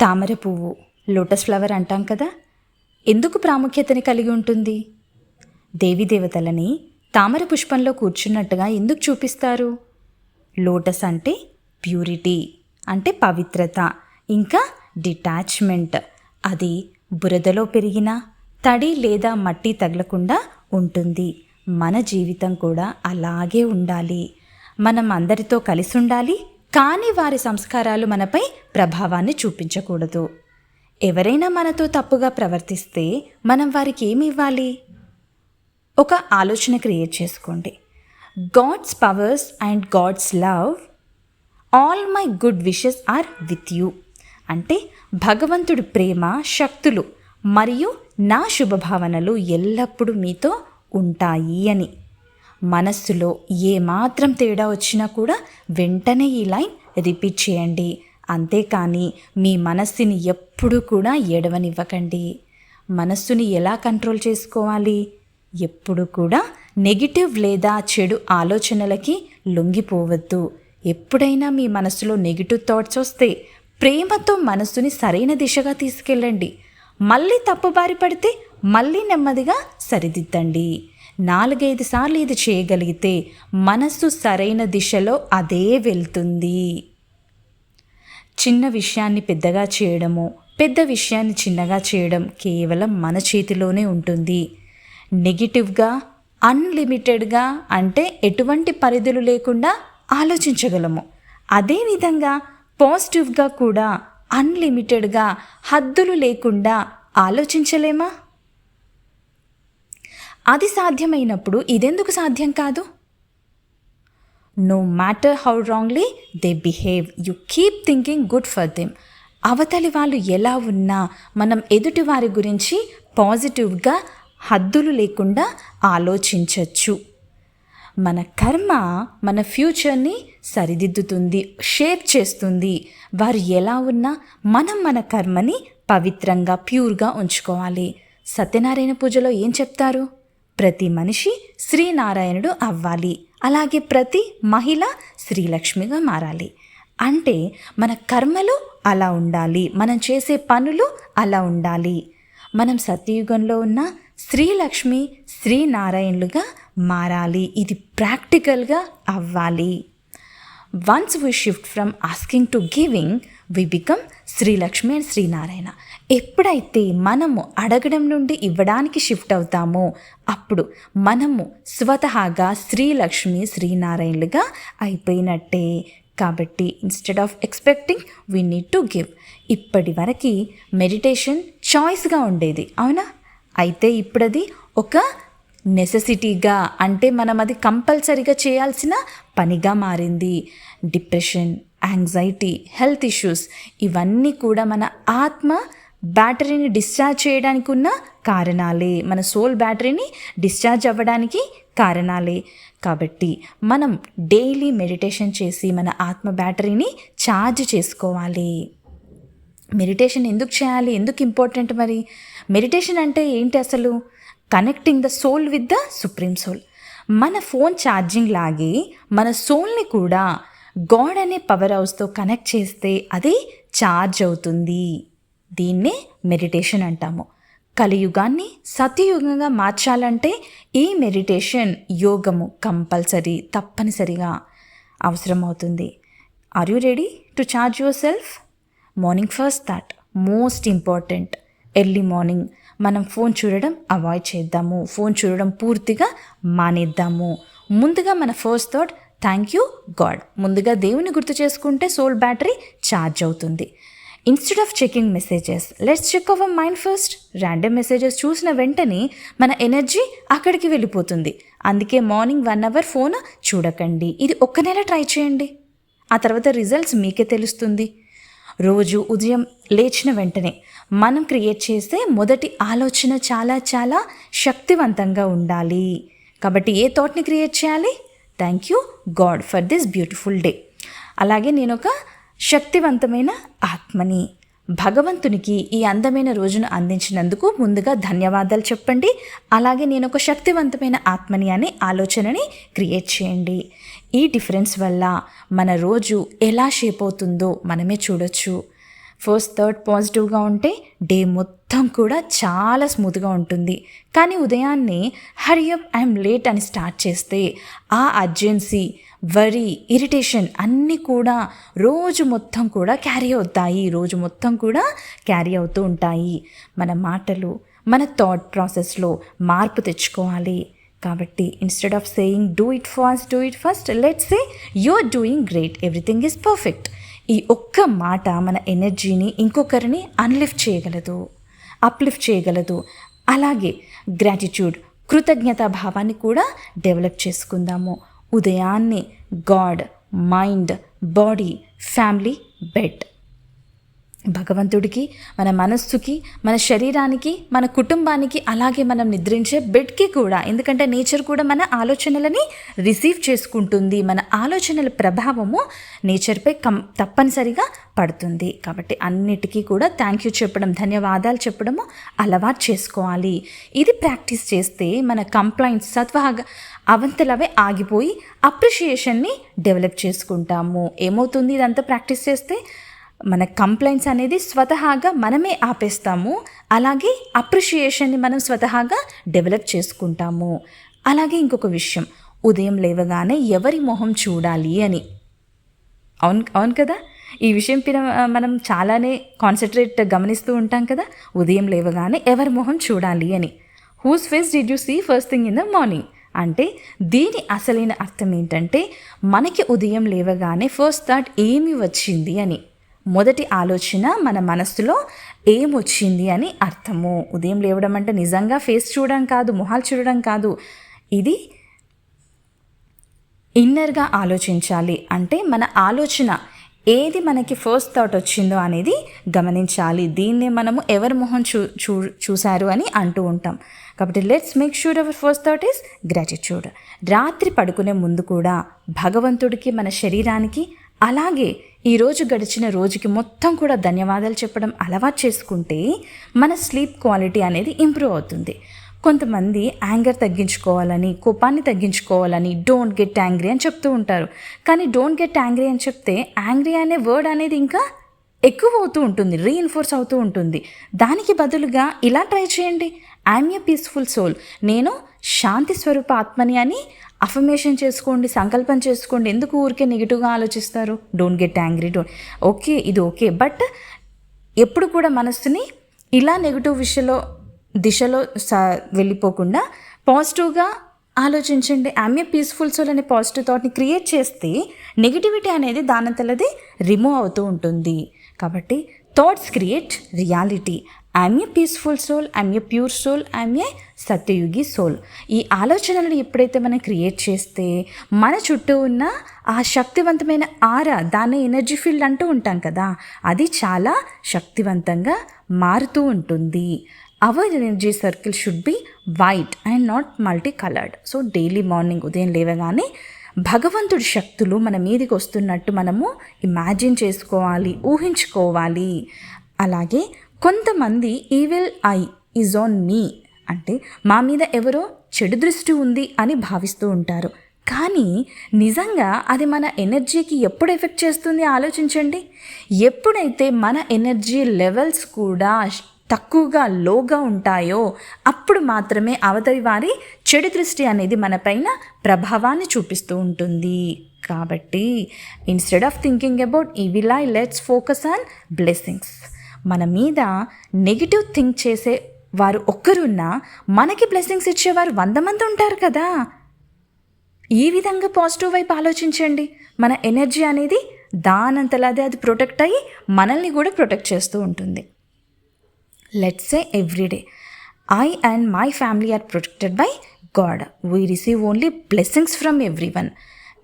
తామర పువ్వు. Lotus flower అంటాం కదా. ఎందుకు ప్రాముఖ్యతని కలిగి ఉంటుంది? దేవతలని తామర పుష్పంలో కూర్చున్నట్టుగా ఎందుకు చూపిస్తారు? లోటస్ అంటే ప్యూరిటీ అంటే పవిత్రత ఇంకా డిటాచ్మెంట్. అది బురదలో పెరిగిన తడి లేదా మట్టి తగలకుండా ఉంటుంది. మన జీవితం కూడా అలాగే ఉండాలి. మనం అందరితో కలిసి ఉండాలి కానీ వారి సంస్కారాలు మనపై ప్రభావాన్ని చూపించకూడదు. ఎవరైనా మనతో తప్పుగా ప్రవర్తిస్తే మనం వారికి ఏమి ఇవ్వాలి? ఒక ఆలోచన క్రియేట్ చేసుకోండి. God's powers and God's love all my good wishes are with you. అంటే భగవంతుడి ప్రేమ శక్తులు మరియు నా శుభభావనలు ఎల్లప్పుడూ మీతో ఉంటాయి అని. మనస్సులో ఏమాత్రం తేడా వచ్చినా కూడా వెంటనే ఈ లైన్ రిపీట్ చేయండి. అంతేకాని మీ మనస్సుని ఎప్పుడూ కూడా ఎడవనివ్వకండి మనస్సుని ఎలా కంట్రోల్ చేసుకోవాలి? ఎప్పుడు కూడా నెగిటివ్ లేదా చెడు ఆలోచనలకి లొంగిపోవద్దు. ఎప్పుడైనా మీ మనసులో నెగిటివ్ థాట్స్ వస్తే ప్రేమతో మనస్సుని సరైన దిశగా తీసుకెళ్ళండి. మళ్ళీ తప్పుబారి పడితే మళ్ళీ నెమ్మదిగా సరిదిద్దండి. నాలుగైదు సార్లు ఇది చేయగలిగితే మనస్సు సరైన దిశలో అదే వెళ్తుంది. చిన్న విషయాన్ని పెద్దగా చేయడము పెద్ద విషయాన్ని చిన్నగా చేయడం కేవలం మన చేతిలోనే ఉంటుంది. నెగిటివ్గా అన్లిమిటెడ్గా అంటే ఎటువంటి పరిధులు లేకుండా ఆలోచించగలము. అదేవిధంగా పాజిటివ్గా కూడా అన్లిమిటెడ్గా హద్దులు లేకుండా ఆలోచించలేమా? అది సాధ్యమైనప్పుడు ఇదెందుకు సాధ్యం కాదు? No matter how wrongly they behave you keep thinking good for them అవతలి వాళ్ళు ఎలా ఉన్నా మనం ఎదుటి వారి గురించి పాజిటివ్గా హద్దులు లేకుండా ఆలోచించవచ్చు మన కర్మ మన ఫ్యూచర్ని సరిదిద్దుతుంది షేప్ చేస్తుంది. వారు ఎలా ఉన్నా మనం మన కర్మని పవిత్రంగా ప్యూర్గా ఉంచుకోవాలి. సత్యనారాయణ పూజలో ఏం చెప్తారు? ప్రతి మనిషి శ్రీనారాయణుడు అవ్వాలి. అలాగే ప్రతి మహిళ శ్రీలక్ష్మిగా మారాలి. అంటే మన కర్మలు అలా ఉండాలి. మనం చేసే పనులు అలా ఉండాలి. మనం సత్యయుగంలో ఉన్న శ్రీలక్ష్మి శ్రీనారాయణులుగా మారాలి. ఇది ప్రాక్టికల్గా అవ్వాలి. Once we shift from asking to giving we become Srilakshmi and Srinarayana. ఎప్పుడైతే మనము అడగడం నుండి ఇవ్వడానికి షిఫ్ట్ అవుతామో అప్పుడు మనము స్వతహాగా శ్రీలక్ష్మి శ్రీనారాయణులుగా అయిపోయినట్టే. కాబట్టి instead of expecting we need to give ఇప్పటి వరకు మెడిటేషన్ చాయిస్గా ఉండేది అవునా? అయితే ఇప్పుడది ఒక నెసెసిటీగా అంటే మనం అది కంపల్సరీగా చేయాల్సిన పనిగా మారింది. డిప్రెషన్ యాంగ్జైటీ హెల్త్ ఇష్యూస్ ఇవన్నీ కూడా మన ఆత్మ బ్యాటరీని డిశ్చార్జ్ చేయడానికి ఉన్న కారణాలే. మన సోల్ బ్యాటరీని డిశ్చార్జ్ అవ్వడానికి కారణాలే. కాబట్టి మనం డైలీ మెడిటేషన్ చేసి మన ఆత్మ బ్యాటరీని ఛార్జ్ చేసుకోవాలి. మెడిటేషన్ ఎందుకు చేయాలి? ఎందుకు ఇంపార్టెంట్ మరి? మెడిటేషన్ అంటే ఏంటి అసలు? Connecting the soul with the supreme soul. మన ఫోన్ ఛార్జింగ్ లాగే మన సోల్ని కూడా గాడ్ అనే పవర్ హౌస్తో కనెక్ట్ చేస్తే అది ఛార్జ్ అవుతుంది. దీన్నే మెడిటేషన్ అంటాము. కలియుగాన్ని సత్యయుగంగా మార్చాలంటే ఈ మెడిటేషన్ యోగము కంపల్సరీ తప్పనిసరిగా అవసరమవుతుంది. Are you ready to charge yourself morning first thought most important early morning మనం ఫోన్ చూడడం అవాయిడ్ చేద్దాము. ఫోన్ చూడడం పూర్తిగా మానేద్దాము. ముందుగా మన first thought thank you God ముందుగా దేవుని గుర్తు చేసుకుంటే సోల్ బ్యాటరీ ఛార్జ్ అవుతుంది. Instead of checking messages let's check our mind first random messages చూసిన వెంటనే మన ఎనర్జీ అక్కడికి వెళ్ళిపోతుంది. అందుకే మార్నింగ్ వన్ అవర్ ఫోన్ చూడకండి. ఇది ఒక్క నెల ట్రై చేయండి. ఆ తర్వాత రిజల్ట్స్ మీకే తెలుస్తుంది. రోజు ఉదయం లేచిన వెంటనే మనం క్రియేట్ చేసే మొదటి ఆలోచన చాలా చాలా శక్తివంతంగా ఉండాలి. కాబట్టి ఏ థాట్ని క్రియేట్ చేయాలి? Thank you God for this beautiful day అలాగే నేను ఒక శక్తివంతమైన ఆత్మని. భగవంతునికి ఈ అందమైన రోజును అందించినందుకు ముందుగా ధన్యవాదాలు చెప్పండి. అలాగే నేను ఒక శక్తివంతమైన ఆత్మని అనే ఆలోచనని క్రియేట్ చేయండి. ఈ డిఫరెన్స్ వల్ల మన రోజు ఎలా షేప్ అవుతుందో మనమే చూడొచ్చు. ఫస్ట్ థర్డ్ పాజిటివ్గా ఉంటే డే మొత్తం మొత్తం కూడా చాలా స్మూత్గా ఉంటుంది. కానీ ఉదయాన్నే హరియప్ ఐఎమ్ లేట్ అని స్టార్ట్ చేస్తే ఆ అర్జెన్సీ వరి ఇరిటేషన్ అన్నీ కూడా రోజు మొత్తం కూడా క్యారీ అవుతాయి. రోజు మొత్తం కూడా క్యారీ అవుతూ ఉంటాయి. మన మాటలు మన థాట్ ప్రాసెస్లో మార్పు తెచ్చుకోవాలి. కాబట్టి instead of saying do it fast do it first let say you're doing great everything is perfect. ఈ ఒక్క మాట మన ఎనర్జీని ఇంకొకరిని అన్లిఫ్ట్ చేయగలదు. అప్లిఫ్ట్ చేయగలదు. అలాగే గ్రాటిట్యూడ్ కృతజ్ఞతా భావాన్ని కూడా డెవలప్ చేసుకుందాము. ఉదయాన్నే God mind body family bed భగవంతుడికి మన మనస్సుకి మన శరీరానికి మన కుటుంబానికి అలాగే మనం నిద్రించే బెడ్కి కూడా. ఎందుకంటే నేచర్ కూడా మన ఆలోచనలని రిసీవ్ చేసుకుంటుంది. మన ఆలోచనల ప్రభావము నేచర్పై కం తప్పనిసరిగా పడుతుంది. కాబట్టి అన్నిటికీ కూడా థ్యాంక్ యూ చెప్పడం ధన్యవాదాలు చెప్పడము అలవాటు చేసుకోవాలి. ఇది ప్రాక్టీస్ చేస్తే మన కంప్లైంట్స్ సత్వగా అవంతలవే ఆగిపోయి అప్రిషియేషన్ని డెవలప్ చేసుకుంటాము. ఏమవుతుంది ఇదంతా ప్రాక్టీస్ చేస్తే మన కంప్లైంట్స్ అనేది స్వతహాగా మనమే ఆపేస్తాము. అలాగే అప్రిషియేషన్ని మనం స్వతహాగా డెవలప్ చేసుకుంటాము. అలాగే ఇంకొక విషయం ఉదయం లేవగానే ఎవరి మొహం చూడాలి అని. అవును అవును కదా? ఈ విషయం పైన మనం చాలానే కాన్సన్ట్రేట్ గమనిస్తూ ఉంటాం కదా? ఉదయం లేవగానే ఎవరి మొహం చూడాలి అని. Whose face did you see first thing in the morning అంటే దీని అసలైన అర్థం ఏంటంటే మనకి ఉదయం లేవగానే ఫస్ట్ థాట్ ఏమి వచ్చింది అని. మొదటి ఆలోచన మన మనస్సులో ఏమొచ్చింది అని అర్థము. ఉదయం లేవడం అంటే నిజంగా ఫేస్ చూడడం కాదు మొహాలు చూడడం కాదు. ఇది ఇన్నర్గా ఆలోచించాలి. అంటే మన ఆలోచన ఏది మనకి ఫస్ట్ థాట్ వచ్చిందో అనేది గమనించాలి. దీన్నే మనము ఎవరి మొహం చూ చూ చూశారు అని అంటూ ఉంటాం. కాబట్టి let's make sure our first thought is gratitude రాత్రి పడుకునే ముందు కూడా భగవంతుడికి మన శరీరానికి అలాగే ఈరోజు గడిచిన రోజుకి మొత్తం కూడా ధన్యవాదాలు చెప్పడం అలవాటు చేసుకుంటే మన స్లీప్ క్వాలిటీ అనేది ఇంప్రూవ్ అవుతుంది. కొంతమంది యాంగర్ తగ్గించుకోవాలని కోపాన్ని తగ్గించుకోవాలని డోంట్ గెట్ యాంగ్రీ అని చెప్తూ ఉంటారు. కానీ డోంట్ గెట్ యాంగ్రీ అని చెప్తే యాంగ్రీ అనే వర్డ్ అనేది ఇంకా ఎక్కువ అవుతూ ఉంటుంది రీఇన్ఫోర్స్ అవుతూ ఉంటుంది. దానికి బదులుగా ఇలా ట్రై చేయండి. I'm a peaceful soul. నేను శాంతి స్వరూప ఆత్మని అని అఫర్మేషన్ చేసుకోండి సంకల్పం చేసుకోండి. ఎందుకు ఊరికే నెగిటివ్గా ఆలోచిస్తారు? Don't get angry don't okay ఇది ఓకే బట్ ఎప్పుడు కూడా మనస్సుని ఇలా నెగిటివ్ విషయంలో దిశలో స వెళ్ళిపోకుండా పాజిటివ్గా ఆలోచించండి. ఆమె ఏ పీస్ఫుల్ సోల్ అనే పాజిటివ్ థాట్ని క్రియేట్ చేస్తే నెగిటివిటీ అనేది దానంతలది రిమూవ్ అవుతూ ఉంటుంది. కాబట్టి thoughts create reality I'm a peaceful soul I'm a pure soul I'm a Satyayugi soul ఈ ఆలోచనలను ఎప్పుడైతే మనం క్రియేట్ చేస్తే మన చుట్టూ ఉన్న ఆ శక్తివంతమైన ఆర దాన్ని ఎనర్జీ ఫీల్డ్ అంటూ ఉంటాం కదా అది చాలా శక్తివంతంగా మారుతూ ఉంటుంది. Our energy circle should be white and not multi coloured so daily morning ఉదయం లేవగానే భగవంతుడి శక్తులు మన మీదకి వస్తున్నట్టు మనము ఇమాజిన్ చేసుకోవాలి ఊహించుకోవాలి. అలాగే కొంతమంది evil eye is on me అంటే మా మీద ఎవరో చెడు దృష్టి ఉంది అని భావిస్తూ ఉంటారు. కానీ నిజంగా అది మన ఎనర్జీకి ఎప్పుడు ఎఫెక్ట్ చేస్తుంది ఆలోచించండి. ఎప్పుడైతే మన ఎనర్జీ లెవెల్స్ కూడా తక్కువగా లోగా ఉంటాయో అప్పుడు మాత్రమే అవతలి వారి చెడు దృష్టి అనేది మనపైన ప్రభావాన్ని చూపిస్తూ ఉంటుంది. కాబట్టి instead of thinking about evil eye let's focus on blessings మన మీద నెగిటివ్ థింక్ చేసే వారు ఒక్కరున్నా మనకి బ్లెస్సింగ్స్ ఇచ్చేవారు వంద మంది ఉంటారు కదా. ఈ విధంగా పాజిటివ్ వైపు ఆలోచించండి. మన ఎనర్జీ అనేది దానంతలాదే అది ప్రొటెక్ట్ అయ్యి మనల్ని కూడా ప్రొటెక్ట్ చేస్తూ ఉంటుంది. Let's say everyday I and my family are protected by God we receive only blessings from everyone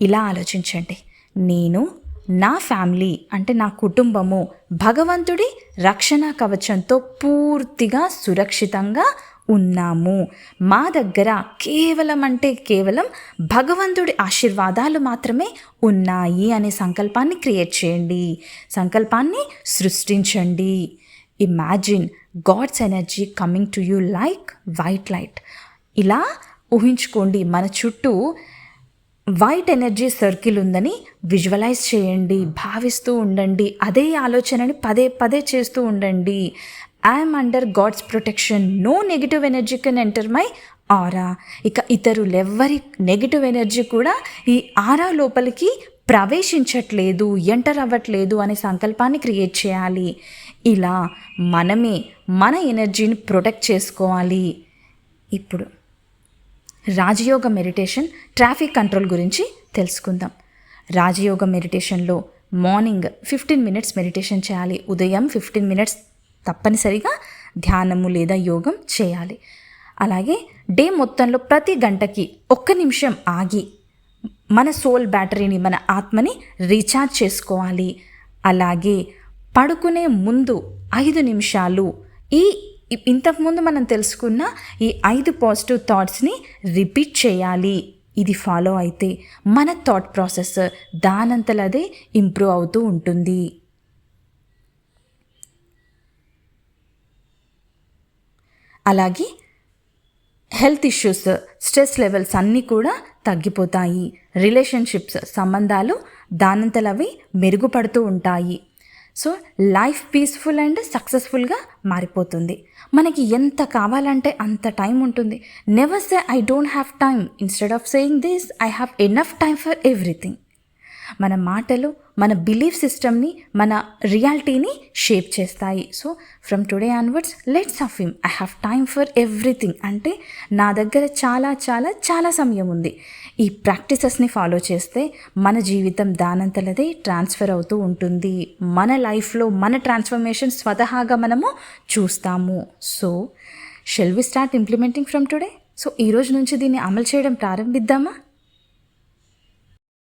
ఇలా ఆలోచించండి. నేను నా ఫ్యామిలీ అంటే నా కుటుంబము భగవంతుడి రక్షణ కవచంతో పూర్తిగా సురక్షితంగా ఉన్నాము. మా దగ్గర కేవలం అంటే కేవలం భగవంతుడి ఆశీర్వాదాలు మాత్రమే ఉన్నాయి అనే సంకల్పాన్ని క్రియేట్ చేయండి. సంకల్పాన్ని సృష్టించండి. Imagine God's energy coming to you like white light. ఇలా ఊహించుకోండి మన చుట్టూ వైట్ ఎనర్జీ సర్కిల్ ఉందని విజువలైజ్ చేయండి భావిస్తూ ఉండండి అదే ఆలోచనని పదే పదే చేస్తూ ఉండండి. I'm under God's protection no negative energy can enter my aura ఇక ఇతరులెవ్వరి నెగిటివ్ ఎనర్జీ కూడా ఈ ఆరా లోపలికి ప్రవేశించట్లేదు ఎంటర్ అవ్వట్లేదు అనే సంకల్పాన్ని క్రియేట్ చేయాలి. ఇలా మనమే మన ఎనర్జీని ప్రొటెక్ట్ చేసుకోవాలి. ఇప్పుడు రాజయోగ మెడిటేషన్ ట్రాఫిక్ కంట్రోల్ గురించి తెలుసుకుందాం. రాజయోగ మెడిటేషన్లో మార్నింగ్ ఫిఫ్టీన్ మినిట్స్ మెడిటేషన్ చేయాలి. ఉదయం ఫిఫ్టీన్ మినిట్స్ తప్పనిసరిగా ధ్యానము లేదా యోగం చేయాలి. అలాగే డే మొత్తంలో ప్రతి గంటకి ఒక్క నిమిషం ఆగి మన సోల్ బ్యాటరీని మన ఆత్మని రీఛార్జ్ చేసుకోవాలి. అలాగే పడుకునే ముందు ఐదు నిమిషాలు ఈ ఇంతకుముందు మనం తెలుసుకున్న ఈ ఐదు పాజిటివ్ థాట్స్ని రిపీట్ చేయాలి. ఇది ఫాలో అయితే మన థాట్ ప్రాసెస్ దానంతలదే ఇంప్రూవ్ అవుతూ ఉంటుంది. అలాగే హెల్త్ ఇష్యూస్ స్ట్రెస్ లెవెల్స్ అన్నీ కూడా తగ్గిపోతాయి. రిలేషన్షిప్స్ సంబంధాలు దానంతలవి మెరుగుపడుతూ ఉంటాయి. సో లైఫ్ పీస్ఫుల్ అండ్ సక్సెస్ఫుల్గా మారిపోతుంది. మనకి ఎంత కావాలంటే అంత టైం ఉంటుంది. Never say I don't have time instead of saying this I have enough time for everything మన మాటలు మన బిలీఫ్ సిస్టమ్ని మన రియాలిటీని షేప్ చేస్తాయి. So from today onwards let's affirm I have time for everything అంటే నా దగ్గర చాలా చాలా చాలా సమయం ఉంది. ఈ ప్రాక్టీసెస్ని ఫాలో చేస్తే మన జీవితం దానంతలదే ట్రాన్స్ఫర్ అవుతూ ఉంటుంది. మన లైఫ్లో మన ట్రాన్స్ఫర్మేషన్ స్వతహాగా మనము చూస్తాము. So shall we start implementing from today so ఈ రోజు నుంచి దీన్ని అమలు చేయడం ప్రారంభిద్దామా?